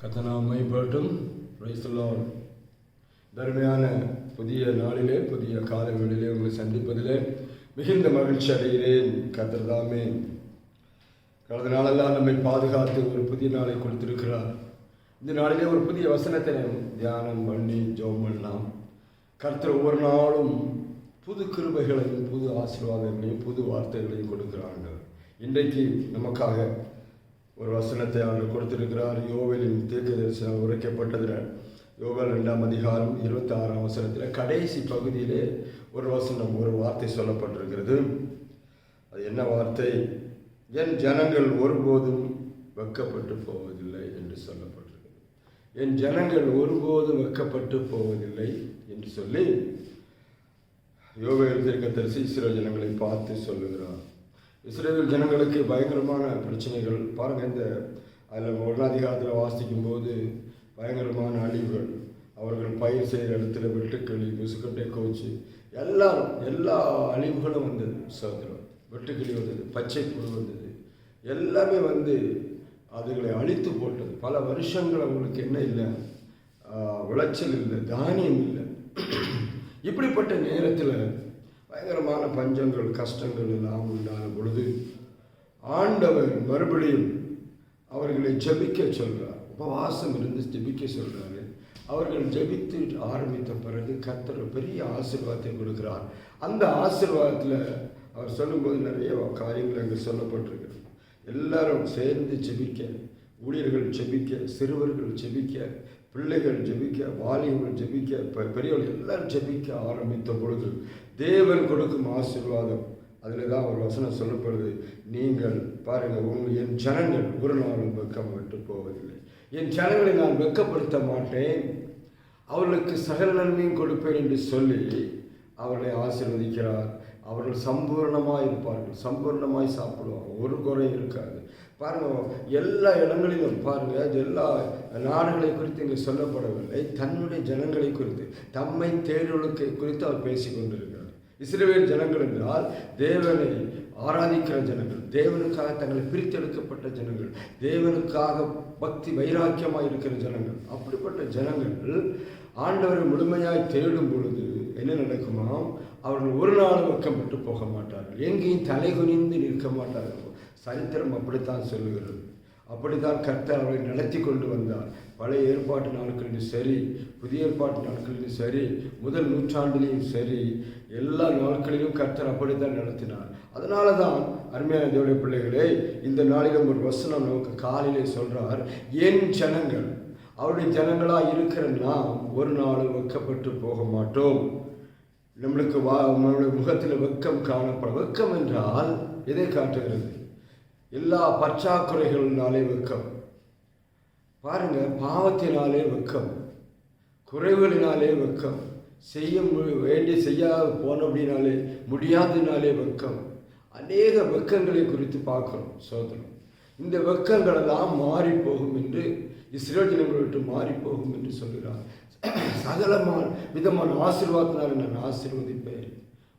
கத்தனாமை பாட்டும் பிரைஸ்தலால் தருமையான புதிய நாளிலே புதிய காலங்களிலே உங்களை சந்திப்பதிலே மிகுந்த மகிழ்ச்சி அடைகிறேன். கத்திரதாமே கடந்த நாளெல்லாம் நம்மை பாதுகாத்து ஒரு புதிய நாளை கொடுத்திருக்கிறார். இந்த நாளிலே ஒரு புதிய வசனத்தை தியானம் பண்ணி ஜோம் பண்ணலாம். கர்த்தர் ஒவ்வொரு நாளும் புது கிருபைகளையும் புது ஆசீர்வாதங்களையும் புது வார்த்தைகளையும் கொடுக்கிறாங்க இன்றைக்கு நமக்காக ஒரு வசனத்தை அவர் கொடுத்திருக்கிறார். யோவேலின் தீர்க்க தரிசனம் உரைக்கப்பட்டதில் யோகால் ரெண்டாம் அதிகாரம் இருபத்தி ஆறாம் வசனத்தில் கடைசி பகுதியிலே ஒரு வசனம் ஒரு வார்த்தை சொல்லப்பட்டிருக்கிறது. அது என்ன வார்த்தை? என் ஜனங்கள் ஒருபோதும் வெக்கப்பட்டு போவதில்லை என்று சொல்லப்பட்டிருக்கிறது. என் ஜனங்கள் ஒருபோதும் வெக்கப்பட்டு போவதில்லை என்று சொல்லி யோவேல் தீர்க்கதரிசி சில ஜனங்களை பார்த்து சொல்லுகிறார். இஸ்ரேல் ஜனங்களுக்கு பயங்கரமான பிரச்சனைகள். பாருங்கள் இந்த அதில் ஒன்றாம் வாசிக்கும் போது பயங்கரமான அழிவுகள். அவர்கள் பயிர் செய்கிற இடத்துல வெட்டுக்கிளி முசுக்கட்டை கோச்சு எல்லாரும் எல்லா அழிவுகளும் வந்தது. சகோதரம் வெட்டுக்கிளி வந்தது பச்சை புழு வந்தது. எல்லாமே வந்து அதுகளை அழித்து போட்டது. பல வருஷங்கள் அவங்களுக்கு என்ன இல்லை? விளைச்சல் இல்லை தானியம் இல்லை. இப்படிப்பட்ட நேரத்தில் பயங்கரமான பஞ்சங்கள் கஷ்டங்கள் எல்லாம் உண்டான பொழுது ஆண்டவர் மறுபடியும் அவர்களை ஜெபிக்க சொல்கிறார் உபவாசம் இருந்து ஜெபிக்க சொல்கிறாரு அவர்கள் ஜெபித்து ஆரம்பித்த பிறகு கத்தர் பெரிய ஆசீர்வாதத்தை கொடுக்கிறார். அந்த ஆசீர்வாதத்தில் அவர் சொல்லும்போது நிறைய காரியங்கள் அங்கே சொல்லப்பட்டிருக்கு. எல்லாரும் சேர்ந்து ஜெபிக்க ஊழியர்கள் ஜெபிக்க சிறுவர்கள் ஜெபிக்க பிள்ளைகள் ஜெபிக்க வாலிபர்கள் ஜெபிக்க இப்போ பெரியவர்கள் எல்லாரும் ஜெபிக்க ஆரம்பித்த பொழுது தேவன் கொடுக்கும் ஆசீர்வாதம். அதில் தான் ஒரு வசனம் சொல்லப்படுது. நீங்கள் பாருங்கள் உங்கள் என் ஜனங்கள் ஒரு நாளும் வெக்கம் விட்டு போவதில்லை. என் ஜனங்களை நான் வெக்கப்படுத்த மாட்டேன். அவர்களுக்கு சகல நன்மையும் கொடுப்பேன் என்று சொல்லி அவர்களை ஆசீர்வதிக்கிறார். அவர்கள் சம்பூர்ணமாக இருப்பார்கள். சம்பூர்ணமாய் சாப்பிடுவார்கள். ஒரு குறை இருக்காது. பாருங்கள் எல்லா இடங்களிலும் பாருங்க எல்லா நாடுகளை குறித்து இங்கே சொல்லப்படவில்லை. தன்னுடைய ஜனங்களை குறித்து தம்மை தேர்வுகளுக்கு குறித்து அவர் பேசிக்கொண்டிருக்கிறார் கொண்டிருக்கிறார். ஜனங்கள் என்றால் தேவனை ஆராதிக்கிற ஜனங்கள் தேவனுக்காக தங்களை பிரித்தெடுக்கப்பட்ட ஜனங்கள் தேவனுக்காக பக்தி வைராக்கியமாக இருக்கிற ஜனங்கள். அப்படிப்பட்ட ஜனங்கள் ஆண்டவரை முழுமையாய் தேடும் பொழுது என்ன நடக்குமாம்? அவர்கள் ஒரு நாளும் வெக்கப்பட்டு போக மாட்டார்கள். எங்கேயும் தலை குனிந்து நிற்க மாட்டார்கள். சரித்திரம் அப்படித்தான் சொல்லுகிறது. அப்படித்தான் கர்த்தர் அவரை நடத்தி கொண்டு வந்தார். பழைய ஏற்பாட்டு நாட்களிலும் சரி புதிய ஏற்பாட்டு நாட்களிலும் சரி முதல் நூற்றாண்டிலையும் சரி எல்லா நாட்களிலும் கர்த்தர் அப்படித்தான் நடத்தினார். அதனால தான் அருமையான தேவடைய பிள்ளைகளே இந்த நாளிலும் ஒரு வசனம் நமக்கு காலையிலே சொல்கிறார் என் ஜனங்கள் அவருடைய ஜனங்களாக இருக்கிற நாம் ஒரு நாளும் வெக்கப்பட்டு போக மாட்டோம். நம்மளுக்கு வா நம்மளுடைய முகத்தில் வெக்கம் காணப்படும். வெக்கம் என்றால் எதை காட்டுகிறது? எல்லா பற்றாக்குறைகளினாலே வெக்கம். பாருங்க பாவத்தினாலே வெக்கம். குறைவுகளினாலே வெக்கம். செய்ய வேண்டி வேண்டி செய்யாத அப்படின்னாலே முடியாததுனாலே வெக்கம். அநேக வெக்கங்களை குறித்து பார்க்கணும் சோதனம் இந்த வெக்கங்களெல்லாம் மாறி போகும் என்று இஸ்ரேல் ஜனங்களை விட்டு மாறி போகும் என்று சொல்கிறார். சகலமான விதமான ஆசீர்வாதத்தினால் நான் ஆசீர்வதிப்பேன்.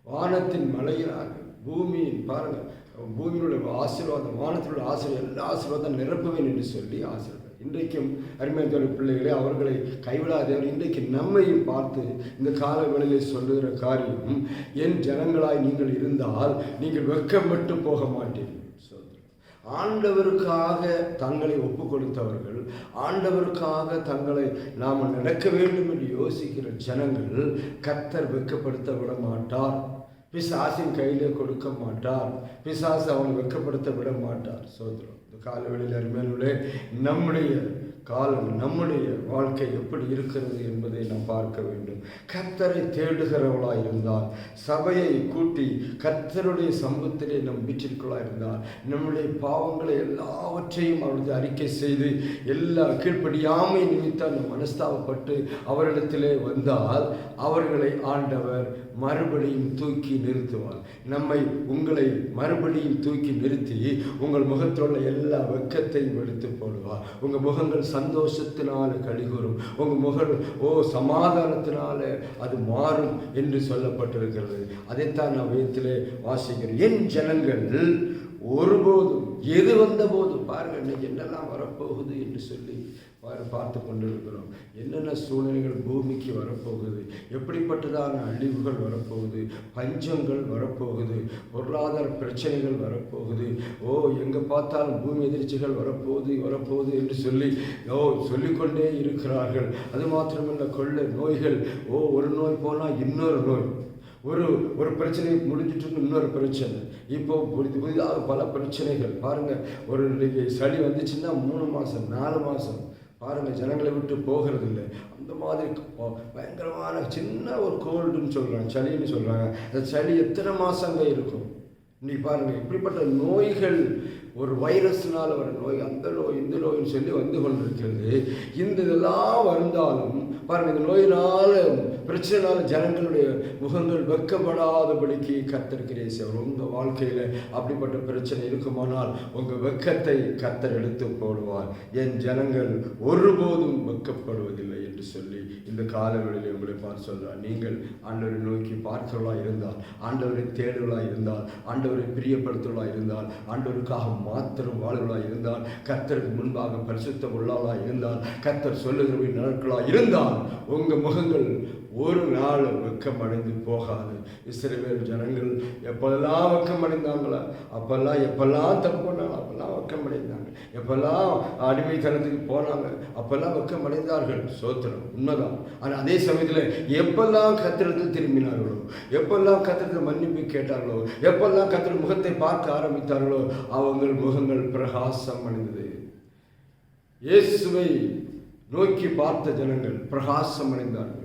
வானத்தின் மலையினார்கள் பூமியின் பாருங்க பூமியினுடைய ஆசீர்வாதம் வானத்தினுடைய ஆசிரியர் ஆசீர்வாதம் எல்லா ஆசீர்வாதம் நிரப்புவேன் என்று சொல்லி ஆசீர்வாதம். இன்றைக்கும் அருமையான பிள்ளைகளே அவர்களை கைவிடாதவர் இன்றைக்கு நம்மையும் பார்த்து இந்த கால வேளையில் சொல்லுகிற காரியம் என் ஜனங்களாய் நீங்கள் இருந்தால் நீங்கள் வெக்கப்பட்டு போக மாட்டீர்கள் ஆண்டவருக்காக தங்களை ஒப்பு கொடுத்தவர்கள் ஆண்டவருக்காக தங்களை நாம் நடக்க வேண்டும் என்று யோசிக்கிற ஜனங்கள் கர்த்தர் வெட்கப்படுத்த விட மாட்டார். பிசாசின் கையிலே கொடுக்க மாட்டார். பிசாசு அவனை வெக்கப்படுத்த விட மாட்டார் சோதரம் காலவெளியில் அருமையிலே நம்முடைய காலம் நம்முடைய வாழ்க்கை எப்படி இருக்கிறது என்பதை நாம் பார்க்க வேண்டும். கர்த்தரை தேடுகிறவளாக இருந்தால் சபையை கூட்டி கர்த்தருடைய சமூகத்திலே நம் வீட்டிற்குள்ளாக இருந்தால் நம்முடைய பாவங்களை எல்லாவற்றையும் அவரது அறிக்கை செய்து எல்லா கீழ்ப்படியாமை நிமித்தம் நம் மனஸ்தாபப்பட்டு அவரிடத்திலே வந்தால் அவர்களை ஆண்டவர் மறுபடியும் தூக்கி நிறுத்துவார். நம்மை உங்களை மறுபடியும் தூக்கி நிறுத்தி உங்கள் முகத்தில் உள்ள எல்லா வெக்கத்தையும் எடுத்து போடுவார். உங்கள் முகங்கள் சந்தோஷத்தினால கழிகூறும். உங்கள் முகம் ஓ சமாதானத்தினால அது மாறும் என்று சொல்லப்பட்டிருக்கிறது. அதைத்தான் நான் வேதத்திலே வாசிக்கிறேன். என் ஜனங்கள் ஒருபோதும் எது வந்த போதும் பாருங்கள் இன்னைக்கு என்னெல்லாம் வரப்போகுது என்று சொல்லி பாரு பார்த்து கொண்டிருக்கிறோம். என்னென்ன சூழ்நிலைகள் பூமிக்கு வரப்போகுது? எப்படிப்பட்டதான அழிவுகள் வரப்போகுது? பஞ்சங்கள் வரப்போகுது? பொருளாதார பிரச்சனைகள் வரப்போகுது? ஓ எங்கே பார்த்தாலும் பூமி எதிர்ச்சிகள் வரப்போகுது வரப்போகுது என்று சொல்லி ஓ சொல்லிக்கொண்டே இருக்கிறார்கள். அது மாத்திரமல்ல கொள்ள நோய்கள். ஓ ஒரு நோய் போனால் இன்னொரு நோய். ஒரு ஒரு பிரச்சனை முடிஞ்சிட்டு இன்னொரு பிரச்சனை. இப்போ புதிது புதிதாக பல பிரச்சனைகள். பாருங்கள் ஒரு சளி வந்துச்சுன்னா மூணு மாதம் நாலு மாதம் பாருங்கள் ஜனங்களை விட்டு போகிறது இல்லை அந்த மாதிரி பயங்கரமான சின்ன ஒரு கோல்டுன்னு சொல்கிறாங்க சளின்னு சொல்கிறாங்க அந்த சளி எத்தனை மாதங்க இருக்கும்? இன்னைக்கு பாருங்கள் இப்படிப்பட்ட நோய்கள் ஒரு வைரஸ்னால் வர நோய் அந்த நோய் இந்த நோய்னு சொல்லி வந்து கொண்டிருக்கிறது. இந்த இதெல்லாம் வந்தாலும் பாருங்கள் இந்த நோயினால் பிரச்சனைனால ஜனங்களுடைய முகங்கள் வெக்கப்படாதபடிக்கு கத்தர் சார் உங்கள் வாழ்க்கையில் அப்படிப்பட்ட பிரச்சனை இருக்குமானால் உங்கள் வெக்கத்தை கத்தர் எடுத்து போடுவார். என் ஜனங்கள் ஒருபோதும் வெக்கப்படுவதில்லை என்று சொல்லி இந்த காலங்களில் உங்களை பார்த்து சொல்கிறார் நீங்கள் ஆண்டவரை நோக்கி பார்த்தவர்களாக இருந்தால் ஆண்டவரை தேடுவளா இருந்தால் ஆண்டவரை பிரியப்படுத்துவளா இருந்தால் ஆண்டவருக்காக மாத்திரம் வாழ்வளா இருந்தால் கர்த்தருக்கு முன்பாக பரிசுத்த உள்ளாளா இருந்தால் கர்த்தர் சொல்லுகிறவை நாட்களா இருந்தால் உங்கள் முகங்கள் ஒரு நாள் வெக்கமடைந்து போகாது. இஸ்ரவேல் ஜனங்கள் எப்பெல்லாம் வெக்கமடைந்தாங்களா? அப்பெல்லாம் எப்பெல்லாம் தப்பு பண்ணாங்க? அப்பெல்லாம் வெக்கமடைந்தாங்க. எப்பெல்லாம் அடிமைத்தனத்துக்கு போனாங்க? அப்பெல்லாம் வெக்கமடைந்தார்கள். சோத்திரம் உண்மைதான். ஆனால் அதே சமயத்தில் எப்பெல்லாம் கத்திரத்தில் திரும்பினார்களோ எப்பெல்லாம் கத்திரத்தில் மன்னிப்பு கேட்டார்களோ எப்பெல்லாம் கத்திர முகத்தை பார்க்க ஆரம்பித்தார்களோ அவங்கள் முகங்கள் பிரகாசம் அடைந்தது. இயேசுவை நோக்கி பார்த்த ஜனங்கள் பிரகாசம் அடைந்தார்கள்.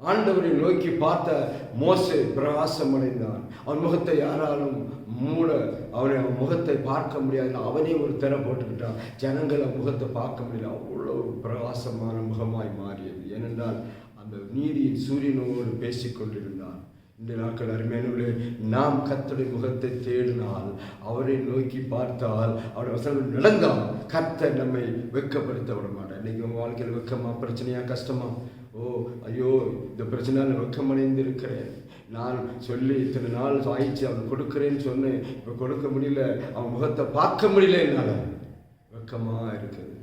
ஆண்டவரை நோக்கி பார்த்த மோசை பிரகாசம் அடைந்தான் அவன் முகத்தை யாராலும் மூட அவனை அவன் முகத்தை பார்க்க முடியாது அவனே ஒரு திறம் போட்டுக்கிட்டான். ஜனங்களை முகத்தை பார்க்க முடியல. அவ்வளோ பிரகாசமான முகமாய் மாறியது. ஏனென்றால் அந்த நீதியின் சூரியனோடு பேசிக் கொண்டிருந்தான். இந்த நாட்கள் அருமையானவர்களே நாம் கத்தடை முகத்தை தேடினால் அவரை நோக்கி பார்த்தால் அவருடைய வசனம் நடந்தால் கத்தை நம்மை வெட்கப்படுத்த விட மாட்டேன் இன்னைக்கு உங்கள் வாழ்க்கையில் வெக்கமா பிரச்சனையா கஷ்டமா? ஓ ஐயோ இந்த பிரச்சனையால் வெக்கமடைந்து இருக்கிறேன் நான் சொல்லி இத்தனை நாள் சாய்ச்சி அவன் கொடுக்குறேன்னு சொன்னேன். இப்போ கொடுக்க முடியல அவன் முகத்தை பார்க்க முடியல என்னால். வெக்கமாக இருக்குது.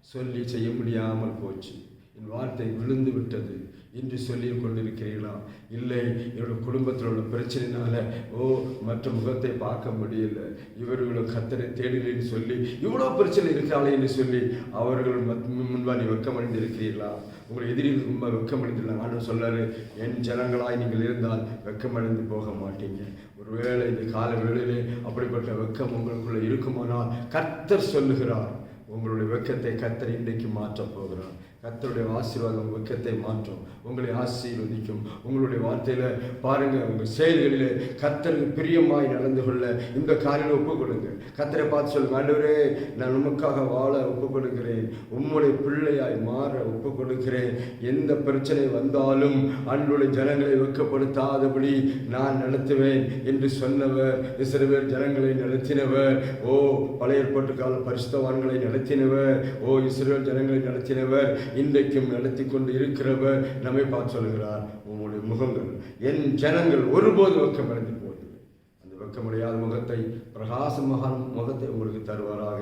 சொல்லி செய்ய முடியாமல் போச்சு. என் வார்த்தை விழுந்து விட்டது. என்று சொல்லி கொண்டிருக்கிறீர்களா? இல்லை என்னோட குடும்பத்தில் உள்ள பிரச்சனைனால ஓ மற்ற முகத்தை பார்க்க முடியல. இவர்களும் கத்தனை தேடலைன்னு சொல்லி இவ்வளோ பிரச்சனை இருக்காளே என்று சொல்லி அவர்கள் மத்- நீ வெக்கமடைந்து இருக்கிறீர்களா உங்களை எதிரில் ரொம்ப வெக்கமடைந்துள்ள ஆண்டு சொல்லாரு என் ஜனங்களாய் நீங்கள் இருந்தால் வெக்கமடைந்து போக மாட்டீங்க. ஒருவேளை இந்த கால வேளையிலே அப்படிப்பட்ட வெக்கம் உங்களுக்குள்ள இருக்குமானால் கர்த்தர் சொல்லுகிறார் உங்களுடைய வெக்கத்தை கர்த்தர் இன்றைக்கு மாற்றப் போகிறார். கத்தருடைய ஆசீர்வாதம் உங்கள் வெக்கத்தை மாற்றும். உங்களை ஆசீர்வதிக்கும். உங்களுடைய வார்த்தையில பாருங்கள் உங்கள் செயல்களில் கத்தருக்கு பிரியமாய் நடந்து கொள்ள இந்த காரியம் ஒப்புக்கொடுங்க. கொடுங்க பார்த்து சொல்லுங்க ஆண்டவரே நான் உமக்காக வாழ ஒப்பு கொடுக்கிறேன் உம்முடைய பிள்ளையாய் மாற ஒப்புக்கொடுக்கிறேன். எந்த பிரச்சனை வந்தாலும் அன்புடைய ஜனங்களை வெக்கப்படுத்தாதபடி நான் நடத்துவேன் என்று சொன்னவர் இஸ்ரவேல் ஜனங்களை நடத்தினவர் ஓ பழைய ஏற்பாட்டு கால பரிசுத்தவான்களை நடத்தினவர் ஓ இஸ்ரேல் ஜனங்களை நடத்தினவர். இன்றைக்கும் நடத்தி கொண்டு இருக்கிறவர் நம்மை பார்த்து சொல்கிறார் உங்களுடைய முகங்கள் என் ஜனங்கள் ஒருபோது வெக்கமடைந்து போவதில்லை அந்த வெக்கமடையாத முகத்தை பிரகாசமான முகத்தை உங்களுக்கு தருவாராக.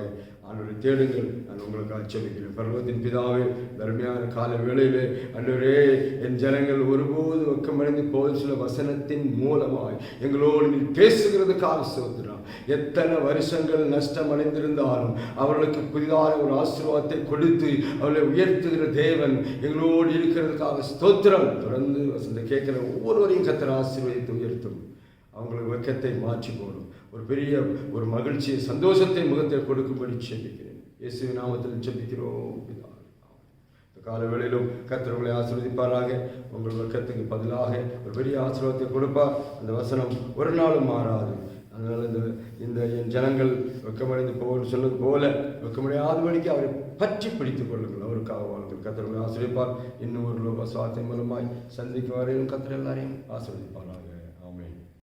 ஆண்டவரை தேடுங்கள் நான் உங்களுக்கு ஆச்சரிக்கிறேன் பர்வத்தின் பிதாவே தர்மையான கால வேளையிலே அன்றவரே என் ஜனங்கள் ஒருபோது வெக்கமடைந்து போல் சில வசனத்தின் மூலமாய் எங்களோடு நீ பேசுகிறதுக்காக சோத்துறான் எத்தனை வருஷங்கள் நஷ்டம் அடைந்திருந்தாலும் அவர்களுக்கு புதிதாக ஒரு ஆசீர்வாதத்தை கொடுத்து அவளை உயர்த்துகிற தேவன் எங்களோடு இருக்கிறதுக்காக ஸ்தோத்திரம். தொடர்ந்து வசந்த கேட்கிற ஒவ்வொருவரையும் கத்திர ஆசீர்வதித்து உயர்த்தும். அவங்களுக்கு வெக்கத்தை மாற்றி போடும். ஒரு பெரிய ஒரு மகிழ்ச்சியை சந்தோஷத்தை முகத்தில் கொடுக்கும்படி செபிக்கிறேன். இயேசு நாமத்தில் செபிக்கிறோம் இந்த கால வேளையிலும் கர்த்தர் உங்களை ஆசீர்வதிப்பாராக. உங்கள் வெக்கத்துக்கு பதிலாக ஒரு பெரிய ஆசீர்வாதத்தை கொடுப்பார் அந்த வசனம் ஒரு நாளும் மாறாது. அதனால் இந்த இந்த என் ஜனங்கள் வெக்கமடைந்து போகணும்னு சொன்னது போல வெக்கமடையாதபடிக்கு அவரை பற்றி பிடித்துக் கொள்ளுங்கள். அவருக்காக வாழ்க்கை கத்தர் ஆசிரியப்பார் இன்னும் ஒரு லோக சுவாத்தியம் மூலமாய் சந்திக்கும் வரையிலும் கத்திர எல்லாரையும் ஆசீர்வதிப்பாராக.